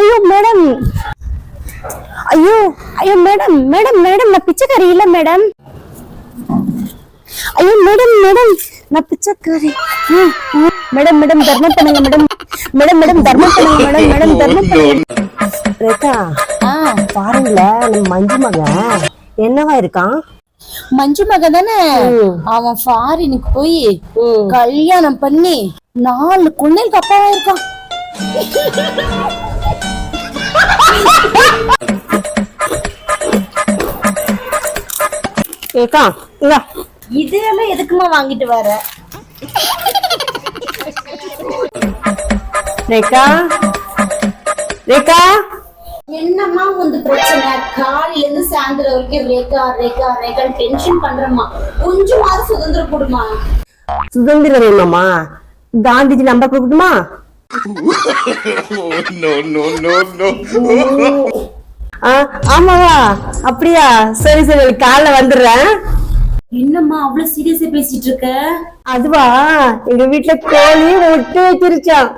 ஐயோ மேடம். ஐயோ ஐயோ மேடம் மேடம் மேடம் நான் பிச்சைக்காரி இல்ல மேடம். ஐயோ மேடம் மேடம் நான் பிச்சைக்காரி. மேடம் மேடம் தர்மம் பண்ணுங்க மேடம். மேடம் மேடம் தர்மம் பண்ணுங்க மேடம் மேடம் தர்மம் பண்ணுங்க. ரேகா பாருங்களேன் நம்ம மஞ்சு மகன். என்னவா இருக்கான்? மஞ்சு மக தானே? அவன் ஃபாரினுக்கு போய். கல்யாணம் பண்ணி நாலு குழந்தைகளுக்கு அப்பாவா இருக்கான். ரேகா இங்க இதெல்லாம் எதுக்குமா வாங்கிட்டு வர? ரேகா ரேகா. என்னம்மா உங்க பிரச்சனை? காலையில சாயந்தரம் வரைக்கும் ரேகா ரேகா ரேகா டென்ஷன் பண்றம்மா. கொஞ்சமாவது சுதந்திரம் கொடுமா சுதந்திரம் வேணுமாமா காந்திஜி no. ஆ, ஆமாவா? அப்படியா? சரி சரி காலைல வந்துடுறேன். என்னம்மா அவ்வளவு சீரியஸா பேசிட்டு இருக்க? அதுவா? எங்க வீட்டுல கோழி முட்டை வச்சிருச்சான்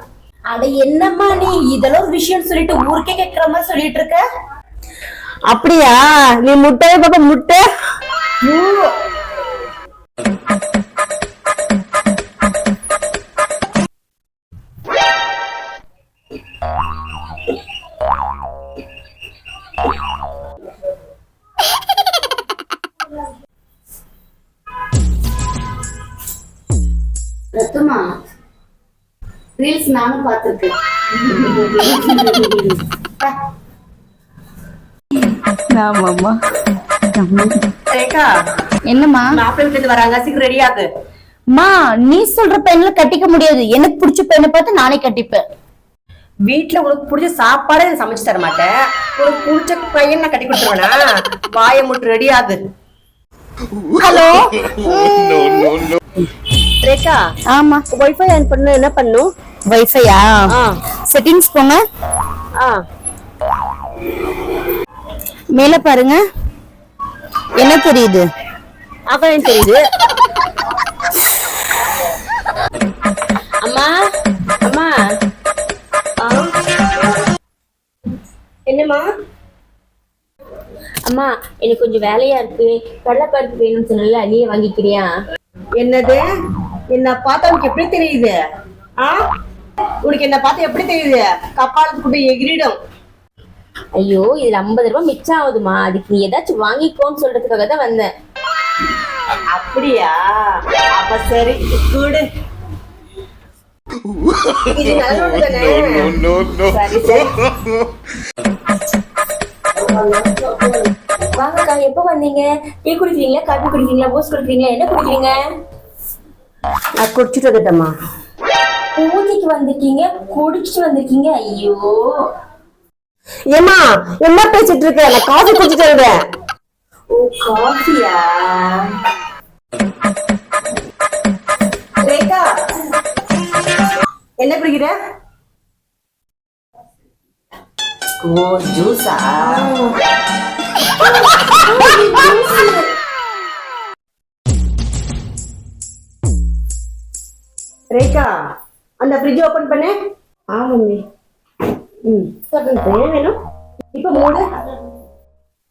அட என்னம்மா நீ? இதெல்லாம் ஒரு விஷயம் சொல்லிட்டு ஊருக்கே கேக்குற மாதிரி சொல்லிட்டு இருக்க? அப்படியா? நீ முட்டையை பாப்பா முட்டை? ரத்துமா ரீல்ஸ் நானும் பார்த்திருக்கேன். ரேகா என்னம்மா? மாப்பிள்ளை வீட்டுல வராங்க சீக்கிரம் ரெடி ஆகு. மா நீ சொல்ற பெண்ல கட்டிக்க முடியாது. எனக்கு பிடிச்ச பெண்ணை பார்த்து நானே கட்டிப்பேன். வீட்டுல உனக்கு பிடிச்ச சாப்பாடே நான் சமைச்சு தர மாட்டேன். உனக்கு பிடிச்ச பையன் நான் கட்டி கொடுத்துருவேனா? வாயை முட்டு ரெடி ஆகு. ஹலோ. ரேகா ஆமா. ஒய்ஃபை ஆன் பண்ண என்ன பண்ணும் வைஃபையா செட்டிங்ஸ் போங்க. ஆ. மேல பாருங்க. என்ன தெரியுது? எனக்கு தெரியுது. அம்மா அம்மா? என்னம்மா? அம்மா எனக்கு கொஞ்சம் வேலையா இருக்கு. கடலைப்பருப்பு வேணும்னு சொன்னல நீ வாங்கிக்கிறியா? என்னது? என்ன பார்த்தா உனக்கு எப்படி தெரியுது? ஆ? உனக்கு என்ன பார்த்தா எப்படி தெரியுது? கப்பாலத்துக்குள்ள எகிரிடும். ஐயோ இதுல ஐம்பது ரூபாய் மிச்சம் ஆகுதுமா? அதுக்கு நீ ஏதாச்சும் வாங்கிக்கோன்னு சொல்றதுக்காக தான் வந்தேன். அப்படியா? அப்ப சரி கூடு. இது தானே. சரி சரி. வாங்கக்கா எப்போ வந்தீங்க? டீ குடிக்கிறீங்களா? காபி குடிக்கிறீங்களா? போஸ் குடிக்கிறீங்களா? என்ன குடிக்கிறீங்க? நான் குடிச்சிட்டு வந்துட்டேம்மா பூஜைக்கு வந்திருக்கீங்க குடிச்சிட்டு வந்திருக்கீங்க. ஐயோ. ஏம்மா என்ன பேசிட்டு இருக்க நான் காஃபி குடிச்சிட்டு வருவேன். ஓ காஃபியா ரேகா என்ன குடிக்கிற? ஓ ஜூஸா? ரேகா அந்த ஃப்ரிட்ஜ் ஓபன் பண்ணு. ஆ மம்மி. என்ன வேணும் இப்போ மூடு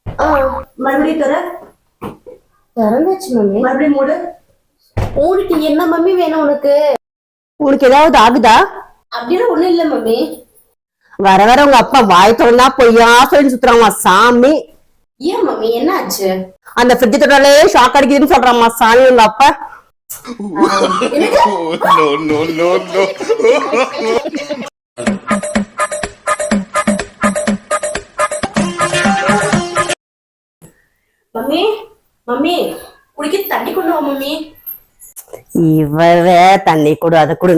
ஆ மறுபடியும் தர திறந்தாச்சு மம்மி மறுபடியும் மூடு மூடிட்டு என்ன மம்மி வேணும் உனக்கு உனக்கு ஏதாவது ஆகுதா அப்படிலாம் ஒண்ணும் இல்ல மம்மி வர வர உங்க அப்பா வாய் திறந்தா பொய்யா சொல்லி சுத்துறாமா சாமி ஏன் மம்மி என்ன ஆச்சு அந்த ஃப்ரிட்ஜ் தொட்டாலே ஷாக் அடிக்குதுன்னு சொல்றாமா சாமி உங்க அப்பா no, no, no, no. Mummy குடிக்க தண்ணி கொண்டு வா மம்மி. இவர தண்ணி கொடு அதை கொடு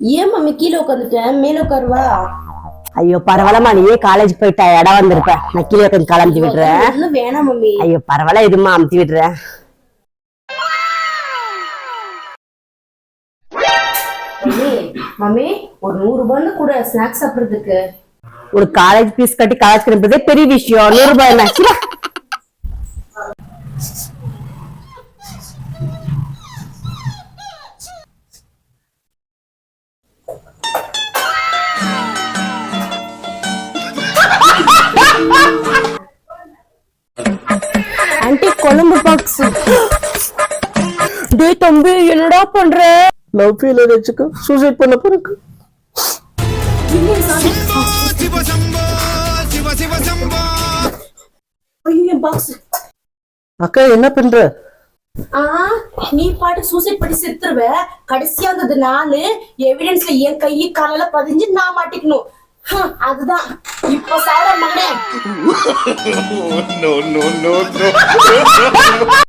ஏன் மம்மி கீழே உட்காந்துட்டேன் மேல உட்காருவா ஐயோ பரவாயில்லம்மா நீயே காலேஜ் போயிட்ட இடம் வந்திருப்ப. நான் கீழே கொஞ்சம் கலந்து விடுறேன். வேணாம் மம்மி. ஐயோ பரவாயில்ல இதுமா அமுத்தி விடுறேன். மம்மி மம்மி ஒரு நூறு ரூபான்னு கூட ஸ்நாக்ஸ் சாப்பிடுறதுக்கு. ஒரு காலேஜ் ஃபீஸ் கட்டி காலேஜ் கிளம்புறதே பெரிய விஷயம். நூறு ரூபாய் என்ன? குழம்பு பாக்ஸ் டேய் தம்பி என்னடா பண்ற? லவ் ஃபீலர் வச்சுக்க சூசைட் பண்ண பிறகு பாக்ஸ் அக்கா என்ன பண்ற? ஆ நீ பாட்டு சூசைட் பண்ணி செத்துருவ. கடைசியா வந்தது நானு எவிடன்ஸ்ல என் கை காலால பதிஞ்சு நான் மாட்டிக்கணும். அதுதான். இப்ப சாவர மகனே.